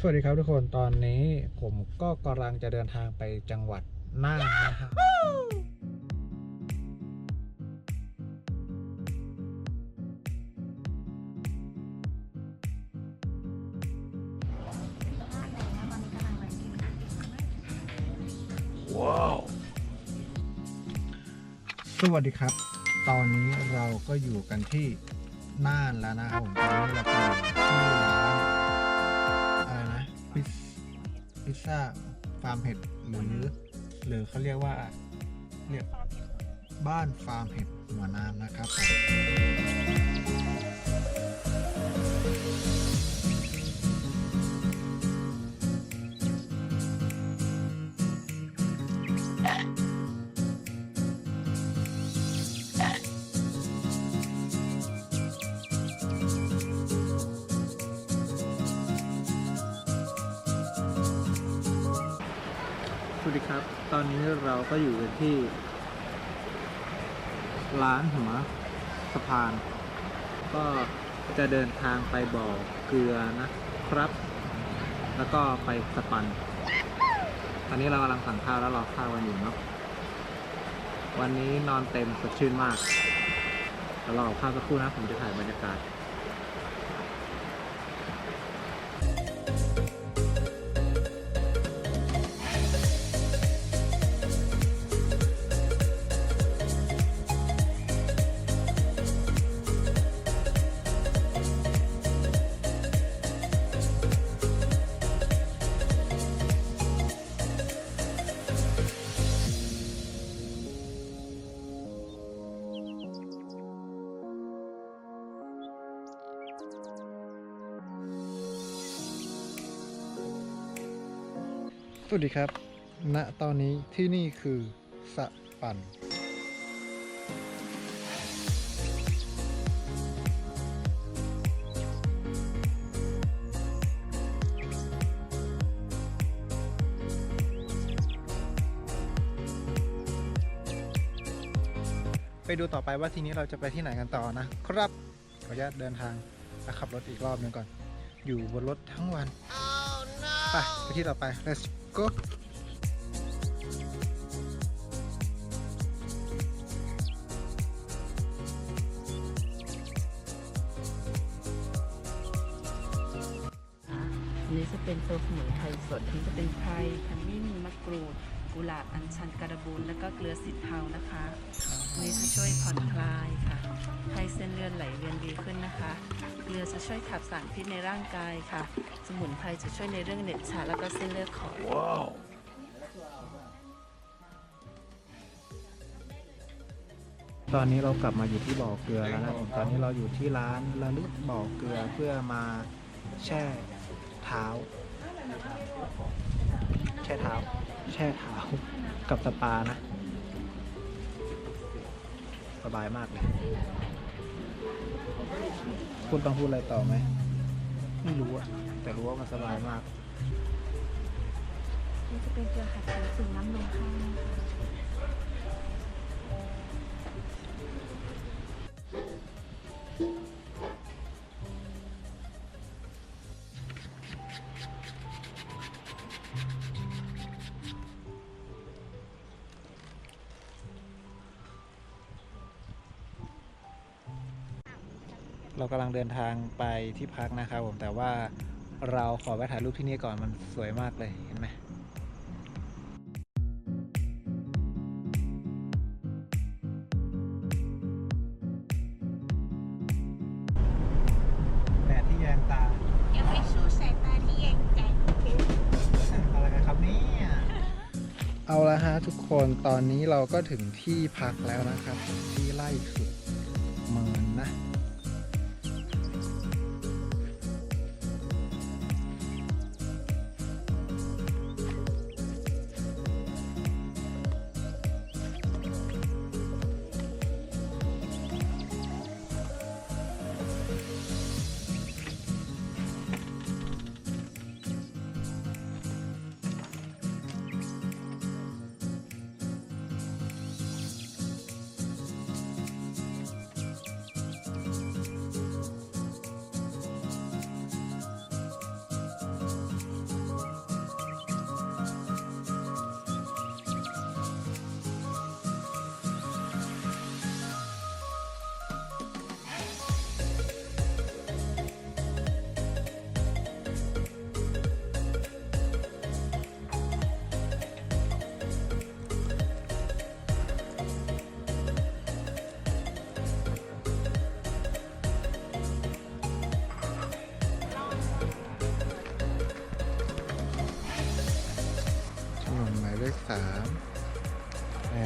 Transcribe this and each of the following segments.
สวัสดีครับทุกคนตอนนี้ผมก็กำลังจะเดินทางไปจังหวัดน่านนะครับว้าวสวัสดีครับ ตอนนี้เราก็อยู่กันที่น่านแล้วนะครับผมตอนนี้เราก็อยู่ที่ร้านอะไรนะ พิซพิซซ่าฟาร์มเห็ดหรือหรือเขาเรียกว่าเรียกบ้านฟาร์มเห็ดหัวน้ำนะครับผม ตอนนี้เราก็อยู่กันที่ ร้านหัวสะพาน ก็จะเดินทางไปบ่อเกลือนะครับ แล้วก็ไปสปัน ตอนนี้เรากำลังสั่งข้าวแล้วรอข้าวกันอยู่เนาะวันนี้นอนเต็มสดชื่นมากเดี๋ยวรอข้าวสักครู่นะผมจะถ่ายบรรยากาศ สวัสดีครับ ณ ตอนนี้ที่นี่คือสะปัน ไปดูต่อไปว่าทีนี้เราจะไปที่ไหนกันต่อนะครับ ขออนุญาตเดินทางและขับรถอีกรอบหนึ่งก่อน อยู่บนรถทั้งวัน ไปไปที่ต่อไป let's go อันนี้จะเป็นตัวสมุนไพรสดอันนี้จะเป็นไพรขมิ้นมะกรูด กุหลาบอัญชันการบูนแล้วก็เกลือสิบเทานะคะอันนี้จะช่วยผ่อนคลายค่ะ ให้เส้นเลือดไหลเวียนดีขึ้นนะคะ เกลือจะช่วยขับสารพิษในร่างกายค่ะ สมุนไพรจะช่วยในเรื่องเหน็บชาแล้วก็เส้นเลือดขอดตอนนี้เรากลับมาอยู่ที่บ่อเกลือแล้วนะผมตอนนี้เราอยู่ที่ร้านระลึกบ่อเกลือเพื่อมาแช่เท้า แช่เท้า แช่เท้ากับสปานะ สบายมากเลย คุณต้องพูดอะไรต่อไหม ไม่รู้อะแต่รู้ว่ามันสบายมาก นี่จะเป็นเกลือขัดผิวสูงน้ำนมข้างนะคะ เรากำลังเดินทางไปที่พักนะครับผมแต่ว่าเราขอไปถ่ายรูปที่นี่ก่อนมันสวยมากเลยเห็นไหมแดดที่แยงตายังไม่สู้สายตาที่แยงใจอะไรกันครับเนี่ยเอาละฮะทุกคนตอนนี้เราก็ถึงที่พักแล้วนะครับ ที่ไล่สุดเมินน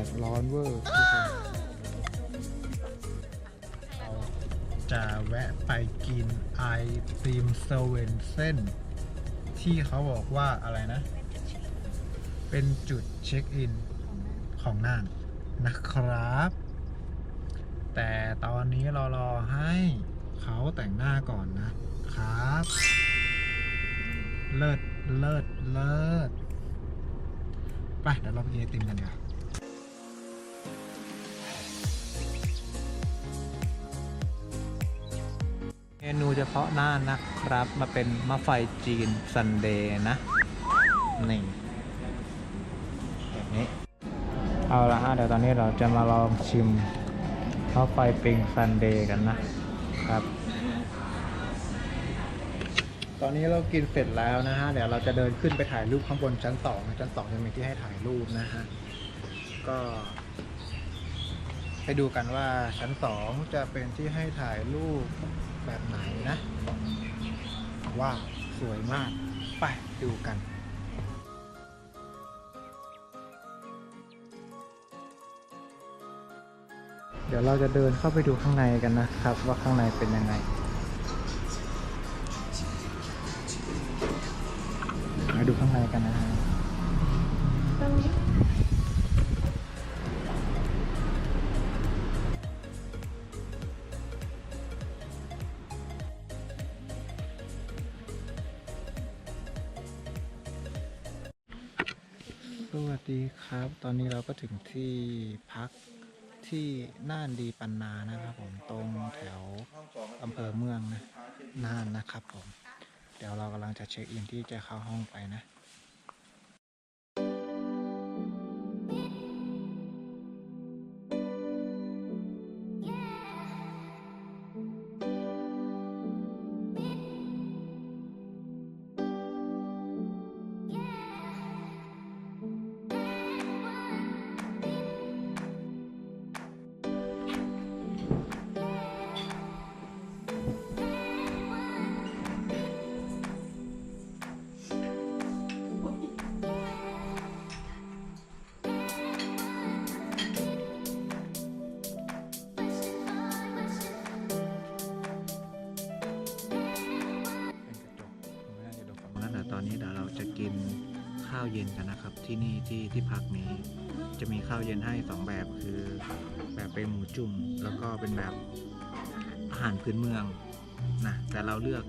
ดดร้อนเวอร์ทุกคนเราจะแวะไปกินไอติมเซเว่นเส้น ที่เขาบอกว่าอะไรนะ เป็นจุดเช็คอินของน่านนะครับ แต่ตอนนี้เรารอให้เขาแต่งหน้าก่อนนะครับ เลิศเลิศเลิศไปเดี๋ยวเราไปกินไอติมกันดีกว่า นูเฉพาะหน้านะครับ มาเป็นมะไฟจีนซันเดย์นะนี่แบบนี้ เอาละฮะเดี๋ยวตอนนี้เราจะมาลองชิมมะไฟปิงซันเดย์กันนะครับ ตอนนี้เรากินเสร็จแล้วนะฮะ เดี๋ยวเราจะเดินขึ้นไปถ่ายรูปข้างบนชั้นสองนะชั้นสองจะมีที่ให้ถ่ายรูปนะฮะ ก็ไปดูกันว่าชั้นสองจะเป็นที่ให้ถ่ายรูป แบบไหนนะว้าสวยมาก ไปดูกันเดี๋ยวเราจะเดินเข้าไปดูข้างในกันนะครับ ว่าข้างในเป็นยังไงมาดูข้างในกันนะฮะ สวัสดีครับ ตอนนี้เราก็ถึงที่พักที่น่านดีปันนานะครับผมตรงแถวอำเภอเมืองนะน่านนะครับผม เดี๋ยวเรากำลังจะเช็คอินที่จะเข้าห้องไปนะ เย็นกันนะครับ ที่นี่ที่ที่พักนี้ จะมีข้าวเย็นให้สองแบบคือ แบบเป็นหมูจุ่ม แล้วก็เป็นแบบอาหารพื้นเมืองนะแต่เราเลือก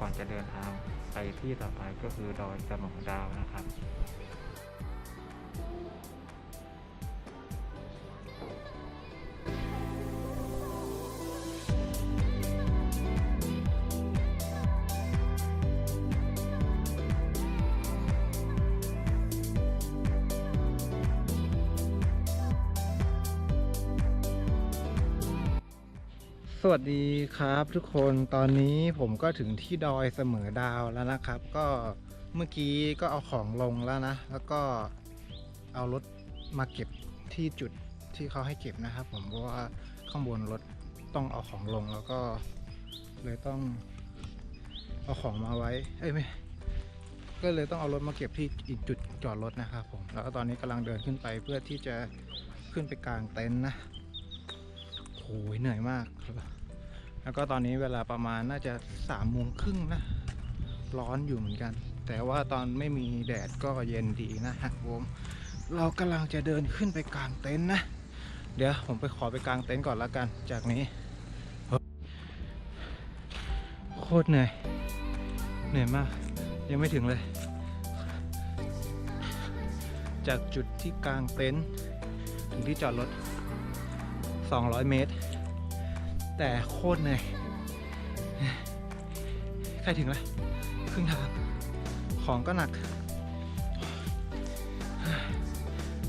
ก่อนจะเดินทางไปที่ต่อไปก็คือดอยสมองดาวนะครับ สวัสดีครับทุกคนตอนนี้ผมก็ถึงที่ดอยเสมอดาวแล้วนะครับ ก็เมื่อกี้ก็เอาของลงแล้วนะ แล้วก็เอารถมาเก็บที่จุดที่เขาให้เก็บนะครับ ผมเพราะว่าข้างบนรถต้องเอาของลงแล้วก็เลยต้องเอาของมาไว้ เอ้ยไม่ก็เลยต้องเอารถมาเก็บที่อีกจุดจอดรถนะครับผมแล้วก็ตอนนี้กำลังเดินขึ้นไปเพื่อที่จะขึ้นไปกลางเต็นท์นะ เหนื่อยมากครับแล้วก็ตอนนี้เวลาประมาณน่าจะสามโมงครึ่งนะ ร้อนอยู่เหมือนกัน แต่ว่าตอนไม่มีแดดก็เย็นดีนะฮะผมเรากำลังจะเดินขึ้นไปกลางเต็นท์นะ เดี๋ยวผมไปขอไปกลางเต็นท์ก่อนละกัน จากนี้ โคตรเหนื่อย เหนื่อยมาก ยังไม่ถึงเลย จากจุดที่กลางเต็นท์ถึงที่จอดรถ 200 เมตร แต่โคตรเหนื่อยใกล้ถึงแล้วครึ่งทางของก็หนัก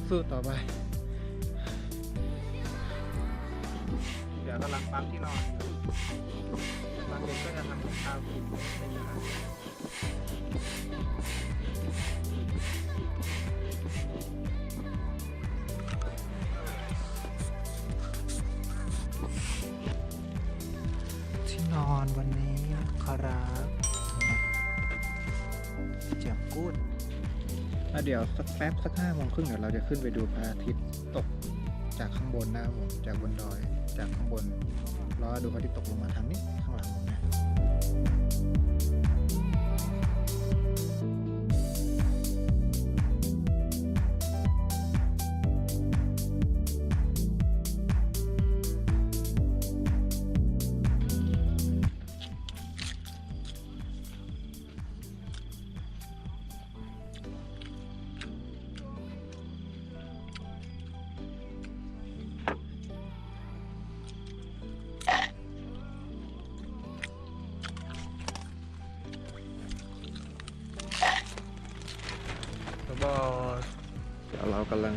สู้ต่อไปลือกำลังปั๊มที่นอนอยู่บางเด็กก็จะทำกับข้าวกินไม่นานที่ แจ่มกูดแล้วเดี๋ยวสักแป๊บสักห้าโมงครึ่งเดี๋ยวเราจะขึ้นไปดูพระอาทิตย์ตกจากข้างบนนะครับผมจากบนดอยจากข้างบนรอดูพระอาทิตย์ตกลงมาทางนี้ข้างหลังผมนะ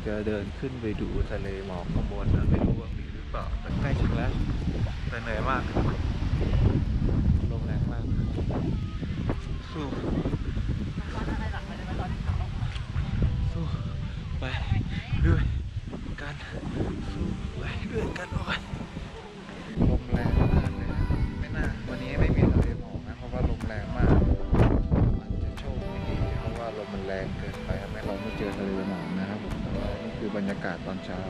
จะเดินขึ้นไปดูทะเลหมอกข้างบนนะไม่รู้ว่ามีหรือเปล่าแต่ใกล้ถึงแล้วแต่เหนื่อยมากครับลมแรงมากสู้สู้ไปด้วยกันสู้ไปด้วยกันโอ้ยลมแรงมากเลยไม่น่าวันนี้ไม่มีทะเลหมอกนะเพราะว่าลมแรงมากอาจจะโชคไม่ดีเพราะว่าลมมันแรงเกินไปทำให้เราไม่เจอทะเลหมอกนะครับ คือบรรยากาศตอนเช้า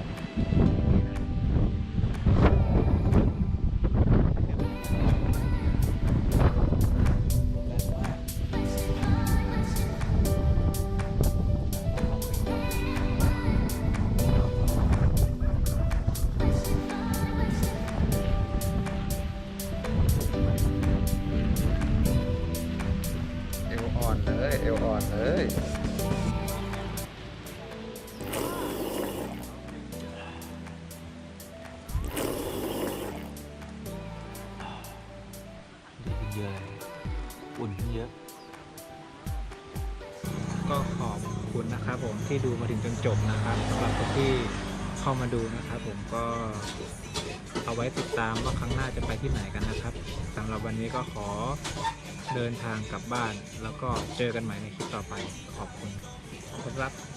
เอวอ่อนเลยเอวอ่อนเลย จบนะครับสำหรับคนที่เข้ามาดูนะครับ ผมก็เอาไว้ติดตามว่าครั้งหน้าจะไปที่ไหนกันนะครับสำหรับวันนี้ก็ขอเดินทางกลับบ้าน แล้วก็เจอกันใหม่ในคลิปต่อไปขอบคุณครับ